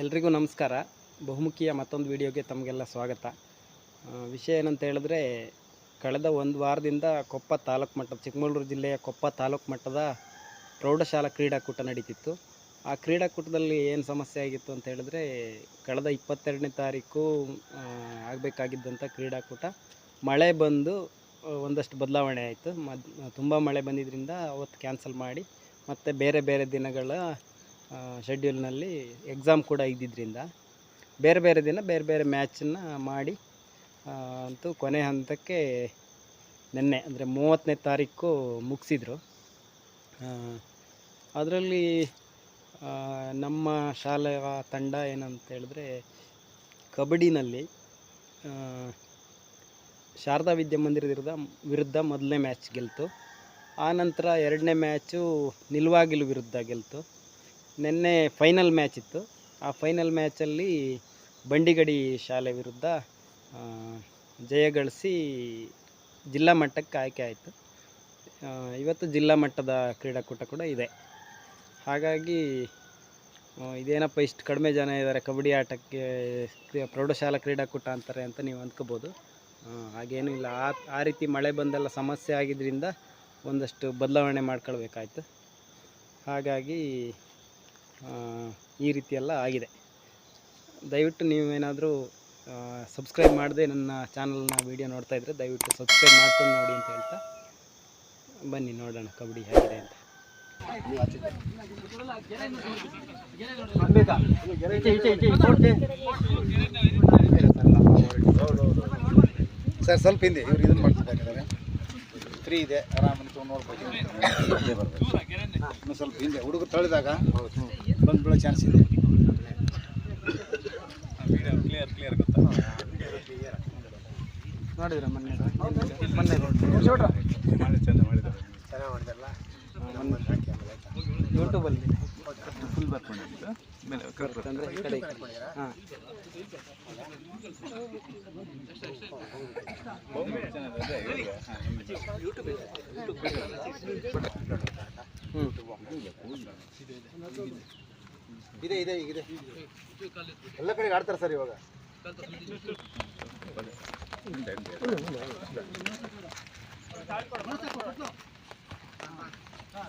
ಎಲ್ರಿಗೂ ನಮಸ್ಕಾರ. ಬಹುಮುಖಿಯ ಮತ್ತೊಂದು ವಿಡಿಯೋಗೆ ತಮಗೆಲ್ಲ ಸ್ವಾಗತ. ವಿಷಯ ಏನಂತ ಹೇಳಿದ್ರೆ, ಕಳೆದ ಒಂದು ವಾರದಿಂದ ಕೊಪ್ಪ ತಾಲೂಕು ಮಟ್ಟದ, ಚಿಕ್ಕಮಗಳೂರು ಜಿಲ್ಲೆಯ ಕೊಪ್ಪ ತಾಲೂಕು ಮಟ್ಟದ ಪ್ರೌಢಶಾಲಾ ಕ್ರೀಡಾಕೂಟ ನಡೀತಿತ್ತು. ಆ ಕ್ರೀಡಾಕೂಟದಲ್ಲಿ ಏನು ಸಮಸ್ಯೆ ಆಗಿತ್ತು ಅಂತ ಹೇಳಿದ್ರೆ, ಕಳೆದ ಇಪ್ಪತ್ತೆರಡನೇ ತಾರೀಕು ಆಗಬೇಕಾಗಿದ್ದಂಥ ಕ್ರೀಡಾಕೂಟ. ಮಳೆ ಬಂದು ಒಂದಷ್ಟು ಬದಲಾವಣೆ ಆಯಿತು. ಮದ್, ತುಂಬ ಮಳೆ ಬಂದಿದ್ದರಿಂದ ಅವತ್ತು ಕ್ಯಾನ್ಸಲ್ ಮಾಡಿ, ಮತ್ತು ಬೇರೆ ಬೇರೆ ದಿನಗಳ ಶೆಡ್ಯೂಲ್ನಲ್ಲಿ ಎಕ್ಸಾಮ್ ಕೂಡ ಇದ್ದಿದ್ದರಿಂದ ಬೇರೆ ಬೇರೆ ದಿನ ಬೇರೆ ಬೇರೆ ಮ್ಯಾಚನ್ನು ಮಾಡಿ ಅಂತೂ ಕೊನೆ ಹಂತಕ್ಕೆ ನಿನ್ನೆ, ಅಂದರೆ ಮೂವತ್ತನೇ ತಾರೀಕು ಮುಗಿಸಿದ್ರು. ಅದರಲ್ಲಿ ನಮ್ಮ ಶಾಲೆಯ ತಂಡ ಏನಂತ ಹೇಳಿದ್ರೆ, ಕಬಡ್ಡಿನಲ್ಲಿ ಶಾರದಾ ವಿದ್ಯಾಮಂದಿರದ ವಿರುದ್ಧ ವಿರುದ್ಧ ಮೊದಲನೇ ಮ್ಯಾಚ್ ಗೆಲ್ತು. ಆನಂತರ ಎರಡನೇ ಮ್ಯಾಚು ನಿಲ್ವಾಗಿಲು ವಿರುದ್ಧ ಗೆಲ್ತು. ನಿನ್ನೆ ಫೈನಲ್ ಮ್ಯಾಚ್ ಇತ್ತು. ಆ ಫೈನಲ್ ಮ್ಯಾಚಲ್ಲಿ ಬಂಡಿಗಡಿ ಶಾಲೆ ವಿರುದ್ಧ ಜಯಗಳಿಸಿ ಜಯ ಗಳಿಸಿ ಜಿಲ್ಲಾ ಮಟ್ಟಕ್ಕೆ ಆಯ್ಕೆ ಆಯಿತು. ಇವತ್ತು ಜಿಲ್ಲಾ ಮಟ್ಟದ ಕ್ರೀಡಾಕೂಟ ಕೂಡ ಇದೆ. ಹಾಗಾಗಿ ಇದೇನಪ್ಪ ಇಷ್ಟು ಕಡಿಮೆ ಜನ ಇದ್ದಾರೆ ಕಬಡ್ಡಿ ಆಟಕ್ಕೆ, ಪ್ರೌಢಶಾಲಾ ಕ್ರೀಡಾಕೂಟ ಅಂತಾರೆ ಅಂತ ನೀವು ಅಂದ್ಕೋಬೋದು. ಹಾಗೇನೂ ಇಲ್ಲ ಆ ಆ ರೀತಿ ಮಳೆ ಬಂದೆಲ್ಲ ಸಮಸ್ಯೆ ಆಗಿದ್ದರಿಂದ ಒಂದಷ್ಟು ಬದಲಾವಣೆ ಮಾಡ್ಕೊಳ್ಬೇಕಾಯ್ತು ಹಾಗಾಗಿ ಈ ರೀತಿ ಎಲ್ಲ ಆಗಿದೆ ದಯವಿಟ್ಟು ನೀವೇನಾದರೂ ಸಬ್ಸ್ಕ್ರೈಬ್ ಮಾಡದೆ ನನ್ನ ಚಾನಲ್ನ ವೀಡಿಯೋ ನೋಡ್ತಾ ಇದ್ದರೆ ದಯವಿಟ್ಟು ಸಬ್ಸ್ಕ್ರೈಬ್ ಮಾಡ್ಕೊಂಡು ನೋಡಿ ಅಂತ ಹೇಳ್ತಾ ಬನ್ನಿ ನೋಡೋಣ ಕಬಡ್ಡಿ ಹೇಗಿದೆ ಅಂತ ಸರ್ ಸ್ವಲ್ಪ ಹಿಂದೆ ಇವ್ರು ಇದನ್ನ ಮಾಡ್ತಿದ್ದಾರೆ ಫ್ರೀ ಇದೆ ಆರಾಮ ತೊಗೊಂಡು ನೋಡ್ಬೋದು. ಇನ್ನು ಸ್ವಲ್ಪ ಹಿಂದೆ ಹುಡುಗರು ತಳಿದಾಗ ಬಂದು ಬೀಳೋ ಚಾನ್ಸ್ ಇದೆ. ನೋಡಿದ್ರೆ ಮೊನ್ನೆ? ಮೊನ್ನೆ ಚೆನ್ನಾಗಿ ಮಾಡಿದಾರಲ್ಲ ಯೂಟ್ಯೂಬಲ್ಲಿ ಫುಲ್ ಬರ್ಕೊಂಡಿದ್ದು ಹಾಂ. ಇದೆ ಇದೆ ಈಗ ಇದೆ. ಎಲ್ಲ ಕಡೆಗೆ ಆಡ್ತಾರೆ ಸರ್ ಇವಾಗ.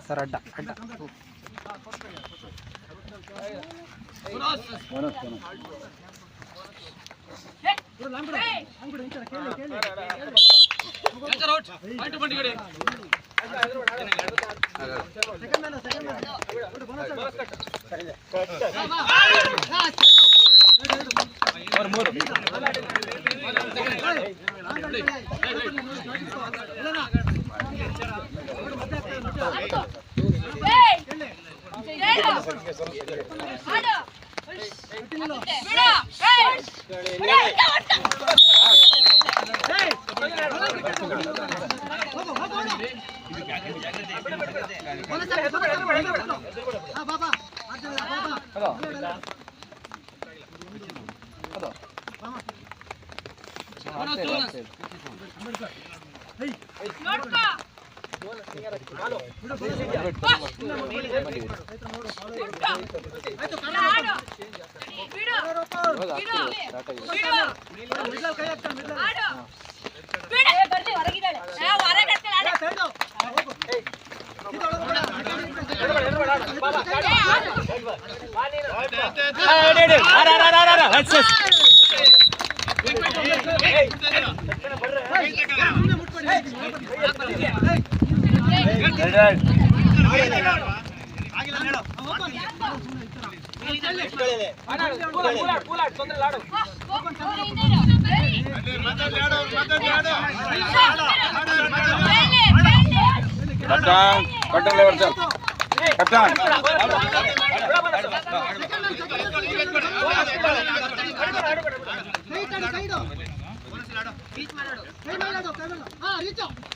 ಸರ್ ಅಡ್ಡ ಅಡ್ಡ. Second man second man Hey! ಕಪ್ತಾನ್ ಕಂಟ್ರೋಲ್ ಲೆವರ್ ಸರ್ ಕಪ್ತಾನ್ ಖಾಲಿ ಕೂತಾಳೆ ಮಗ ಅಲ್ಲಾಡು ಮಾತಾಡ್ಕೊಳ್ಳಿ ಮಾತಾಡಿ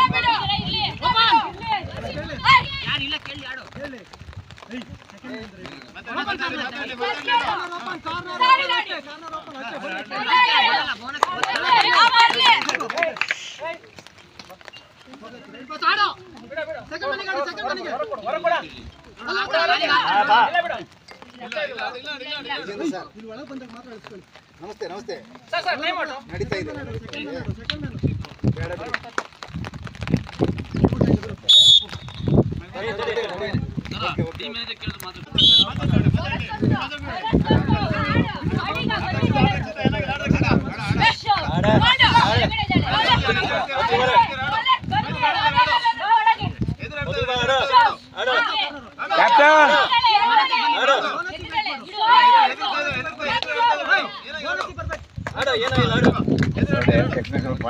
ನಮಸ್ತೆ ನಮಸ್ತೆ ನಡೀತಾ ಇದೆ. ಕ್ಯಾಪ್ಟನ್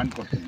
ಪಾಯಿಂಟ್ ಕೊಡ್ತೀನಿ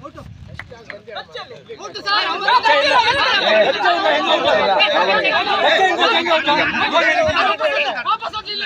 ವಾಪಸ್ ಹೋಗ್ಲಿಲ್ಲ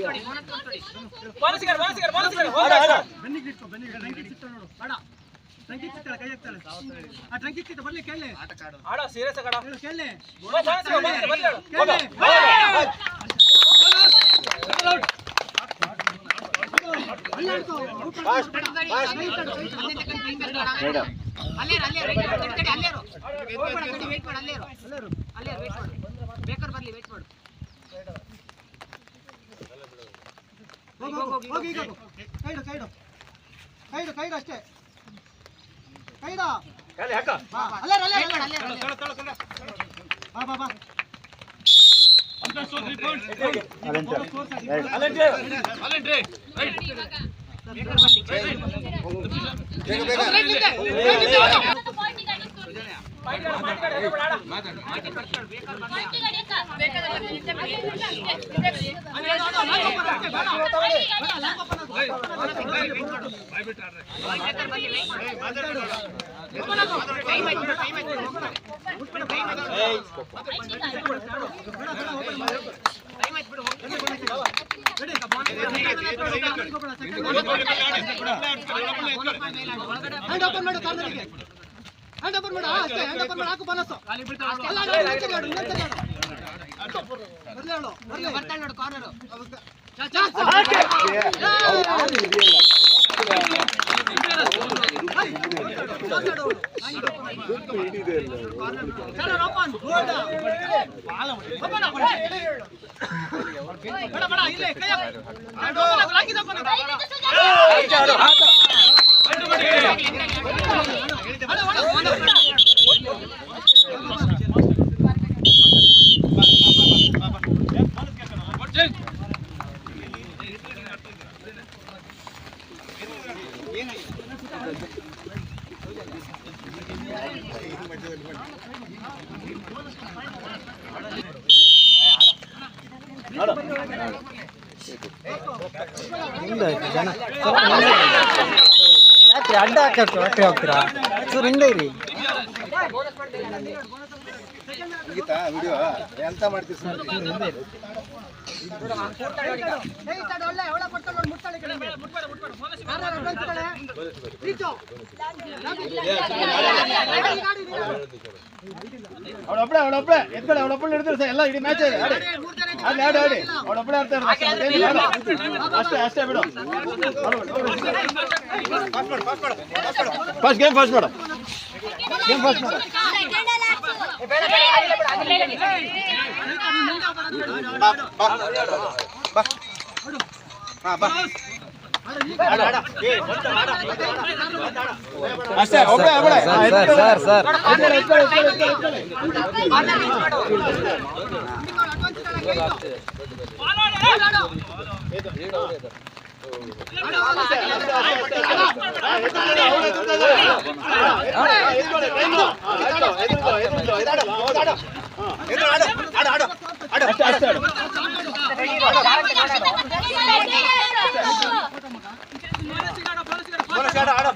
ಹಾಕ್ತಾಳೆ. ಆ ಟ್ರಂಕಿಗೆ ಸಿಗ್ತಾ ಬರ್ಲಿ ಕೇಳಿ ಹೇಳು, ಕೇಳಿ ಕೇಳಿ ಅಲ್ಲೇ ವೇಟ್ ಔಟ್ ಹೋಗು, ಈಗ ಕೈಡು ಕೈಡು. ಕೈಡು ಕೈಡು ಅಷ್ಟೇ. ಕೈಡ? ಬಾ, ಅಲ್ಲೇ. ಬಾ ಬಾ ಬಾ. ಬೇಗ ಬೇಗ ಹ್ಯಾಂಡ್ ಓಪನ್ ಮಾಡು. ಕಾರ್ನರಿಗೆ ಹ್ಯಾಂಡ್ ಓವರ್ ಮಾಡು ಅಷ್ಟೇ ಹ್ಯಾಂಡ್ ಓವರ್ ಅಲ್ಲ ಬರ್ತಾನೆ ಹೋಗ್ತೀರಾ ಚೂರು ಹಿಂದೆ ಇರಿ ಮುಗೀತಾ ವಿಡಿಯೋ ಎಂತ ಮಾಡ್ತೀವಿ ಸುಮ್ಮನೆ ಚೂರು ಹಿಂದೆ ಇರಿ ಏ, ಈ side ಒಳ್ಳೆ, ಒಳ್ಳೆ ಪಡ್ಕೊಂಡು ನೋಡಿ, ಮುಟ್ಕೊಳ್ಳಿ ಈ ಕಡೆಗೆ. ಕಾರ್ನರ್ advance ಕಡೆ. ರೀಚು. ಗಾಡಿ, ಗಾಡಿ, ಅವಳೊಬ್ಳೆ ಅವಳೊಬ್ಳೆ ಎತ್ಕೊಳ್ಳಿ ಅವಳೊಬ್ಳೆ ಹಿಡಿದ್ರೆ ಸರ್ ಎಲ್ಲ ಇಡೀ ಮ್ಯಾಚ್ ಇದೆ ಆಡಿ ಮೂರ್ ಜನ ಇದ್ದಾರೆ. ಆಡಿ ಆಡಿ ಆಡಿ ಅವಳೊಬ್ಳೆ ಆಡ್ತಾ ಇರೋದು ಅಷ್ಟೇ, ಮತ್ತೇನಿಲ್ಲ, ಆಡು. ಅಷ್ಟೇ ಅಷ್ಟೇ ಬಿಡು ಫಸ್ಟ್ ಗೇಮ್ ಫಸ್ಟ್ ಮಾಡು ಗೇಮ್ ಫಸ್ಟ್ ಮಾಡು ಬಾ ಬಾ ಬಾ ಹಾ ಬಾ ಅಷ್ಟೇ ಒಬ್ಬಳೆ ಒಬ್ಬಳೆ ಸರ್ ಸರ್ ಸರ್ ఆడ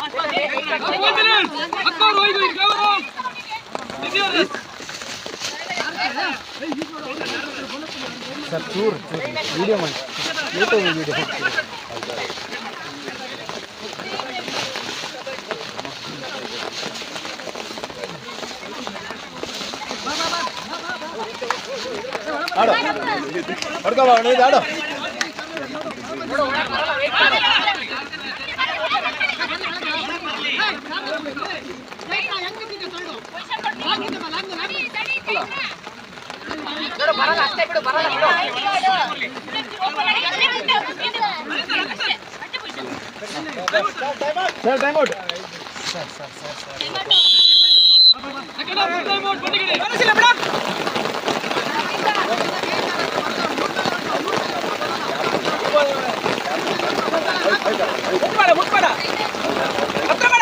ಅಷ್ಟೇ ಅಷ್ಟೇ ಆಡು. ಏಯ್ ಆ ಕಾಲು ಲಿಫ್ಟ್ ಮಾಡೋದೈತೆ ಎತ್ತೆ பரவாயில்ல அத்தை விடு பரவாயில்ல sir time out sir sir sir sir time out பண்ணிக்கிடு மனசுல மேடம் முற்பட முற்பட அத்தமா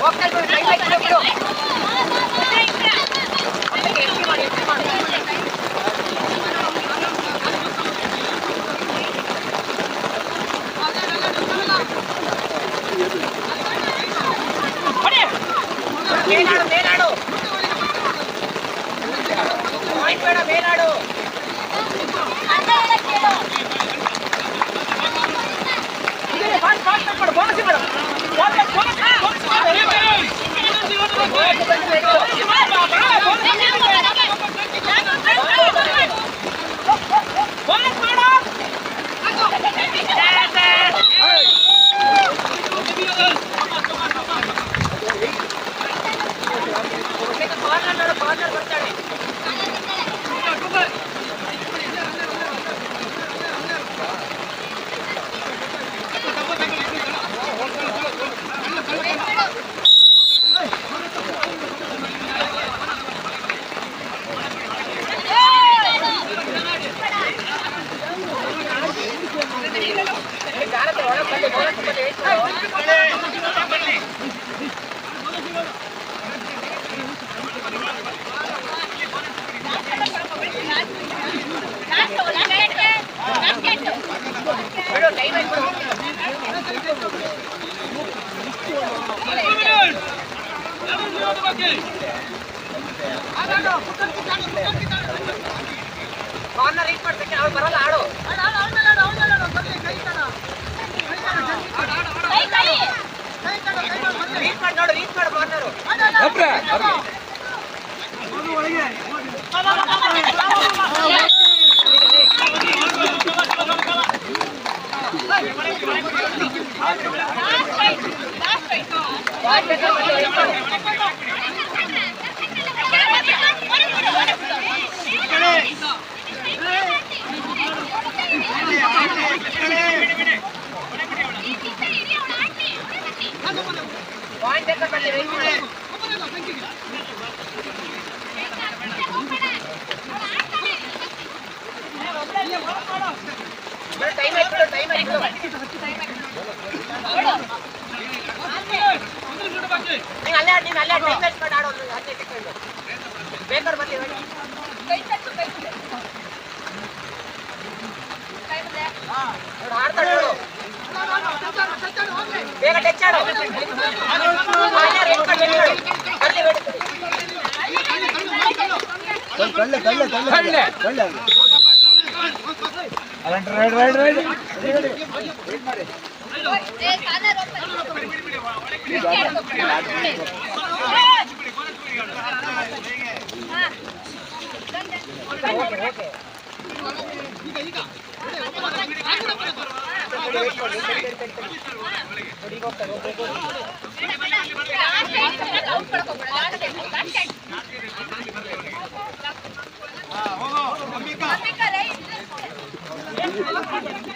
ઓકે ઓકે ಕಾರ್ನರ್ ಇಟ್ ಮಾಡ್ತಕ್ಕೆ ಅವ್ರು ಬರಲ್ಲ ಆಡು ಆಡು ಆಡು ಆಡು ಆಡು ಆಡು ಅಪ್ಪ ನೀನು ಅಲ್ಲೇ ಆಡು, ನೀನು ಅಲ್ಲೇ ಟೈಮ್ ವೇಸ್ಟ್ ಮಾಡಿ ಆಡೋ ಒಂದು ಹದಿನೈದು ಸೆಕೆಂಡ್ ಬೇಕಾದ್ರೆ ಬರ್ಲಿ ಹೇಳಿ ನೋಡು, ಆಡ್ತಾಳೆ ನೋಡು. ಬೇಗ ಟಚ್ ಆಡು ಅಲ್ಲೇ ರೇಟ್ ಮಾಡಿ ಟಚ್ ಮಾಡು. ಬರ್ಲಿ ಬೇಡ ಸ್ವಲ್ಪ ಕಳ್ಳೆ ಕಳ್ಳೆ ಕಳ್ಳೆ ಕಳ್ಳೆ ರೈಡ್ ರೈಡ್ ರೈಡ್ ವೇಟ್ ಮಾಡಿ ಬೋನಸ್ ಬೇಡ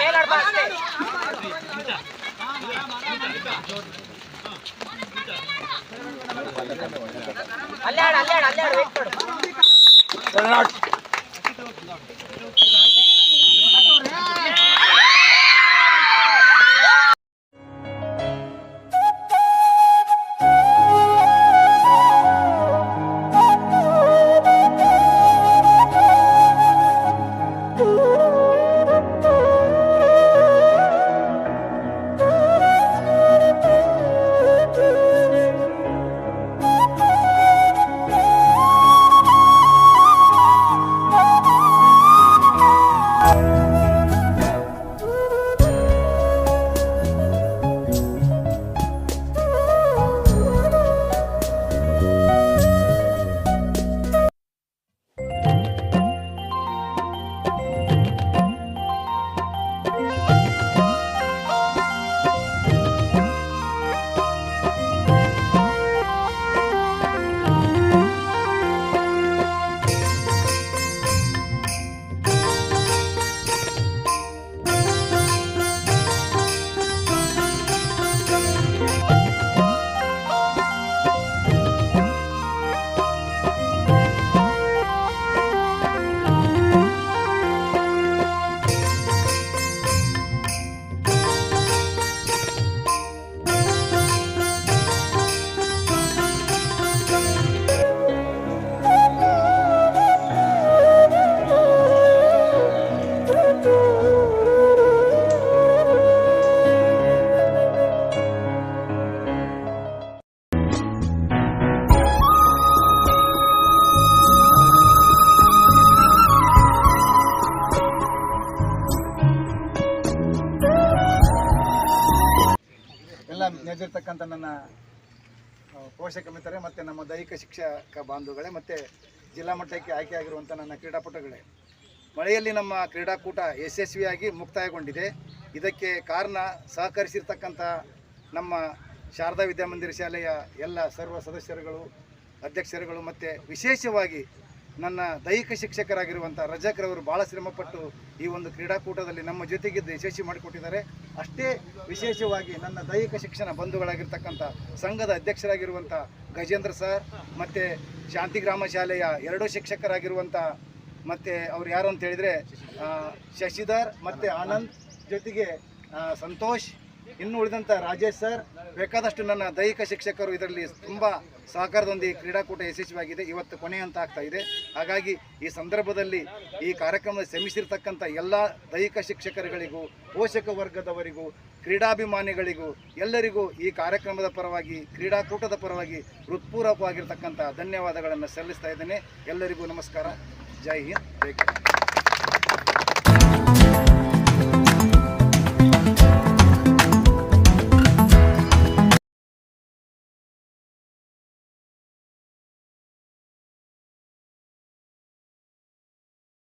ಮೇಲಾಡ್ಬಾ ಅಷ್ಟೇ ಅಲ್ಲೇ ಆಡು ಅಲ್ಲೇ ಆಡು ಅಲ್ಲೇ ಆಡು ವೇಟ್ ಮಾಡು ಆ, ಕಮ್ಮಿತಾರೆ ಮತ್ತು ನಮ್ಮ ದೈಹಿಕ ಶಿಕ್ಷಕ ಬಾಂಧುಗಳೇ ಮತ್ತು ಜಿಲ್ಲಾ ಮಟ್ಟಕ್ಕೆ ಆಯ್ಕೆಯಾಗಿರುವಂಥ ನನ್ನ ಕ್ರೀಡಾಪಟುಗಳೇ. ಮಳೆಯಲ್ಲಿ ನಮ್ಮ ಕ್ರೀಡಾಕೂಟ ಯಶಸ್ವಿಯಾಗಿ ಮುಕ್ತಾಯಗೊಂಡಿದೆ. ಇದಕ್ಕೆ ಕಾರಣ ಸಹಕರಿಸಿರ್ತಕ್ಕಂಥ ನಮ್ಮ ಶಾರದಾ ವಿದ್ಯಾಮಂದಿರ ಶಾಲೆಯ ಎಲ್ಲ ಸರ್ವ ಸದಸ್ಯರುಗಳು ಅಧ್ಯಕ್ಷರುಗಳು ಮತ್ತು ವಿಶೇಷವಾಗಿ ನನ್ನ ದೈಹಿಕ ಶಿಕ್ಷಕರಾಗಿರುವಂಥ ರಜಾಕ್ರವರು ಭಾಳ ಶ್ರಮಪಟ್ಟು ಈ ಒಂದು ಕ್ರೀಡಾಕೂಟದಲ್ಲಿ ನಮ್ಮ ಜೊತೆಗಿದ್ದು ಯಶಸ್ವಿ ಮಾಡಿಕೊಟ್ಟಿದ್ದಾರೆ. ಅಷ್ಟೇ ವಿಶೇಷವಾಗಿ ನನ್ನ ದೈಹಿಕ ಶಿಕ್ಷಣ ಬಂಧುಗಳಾಗಿರ್ತಕ್ಕಂಥ ಸಂಘದ ಅಧ್ಯಕ್ಷರಾಗಿರುವಂಥ ಗಜೇಂದ್ರ ಸರ್, ಮತ್ತು ಶಾಂತಿಗ್ರಾಮ ಶಾಲೆಯ ಎರಡೂ ಶಿಕ್ಷಕರಾಗಿರುವಂಥ ಮತ್ತು ಅವ್ರು ಯಾರು ಅಂತ ಹೇಳಿದರೆ ಶಶಿಧರ್ ಮತ್ತು ಆನಂದ್ ಜೊತೆಗೆ ಸಂತೋಷ್ ಇನ್ನು ಉಳಿದಂಥ ರಾಜೇಶ್ ಸರ್, ಬೇಕಾದಷ್ಟು ನನ್ನ ದೈಹಿಕ ಶಿಕ್ಷಕರು ಇದರಲ್ಲಿ ತುಂಬ ಸಹಕಾರದೊಂದಿಗೆ ಕ್ರೀಡಾಕೂಟ ಯಶಸ್ವಿಯಾಗಿದೆ. ಇವತ್ತು ಕೊನೆ ಅಂತ ಆಗ್ತಾ ಇದೆ. ಹಾಗಾಗಿ ಈ ಸಂದರ್ಭದಲ್ಲಿ ಈ ಕಾರ್ಯಕ್ರಮದಲ್ಲಿ ಶ್ರಮಿಸಿರ್ತಕ್ಕಂಥ ಎಲ್ಲ ದೈಹಿಕ ಶಿಕ್ಷಕರುಗಳಿಗೂ, ಪೋಷಕ ವರ್ಗದವರಿಗೂ, ಕ್ರೀಡಾಭಿಮಾನಿಗಳಿಗೂ, ಎಲ್ಲರಿಗೂ ಈ ಕಾರ್ಯಕ್ರಮದ ಪರವಾಗಿ, ಕ್ರೀಡಾಕೂಟದ ಪರವಾಗಿ ಹೃತ್ಪೂರ್ವಕವಾಗಿರ್ತಕ್ಕಂಥ ಧನ್ಯವಾದಗಳನ್ನು ಸಲ್ಲಿಸ್ತಾ ಇದ್ದೇನೆ. ಎಲ್ಲರಿಗೂ ನಮಸ್ಕಾರ. ಜೈ ಹಿಂದ್, ಜೈ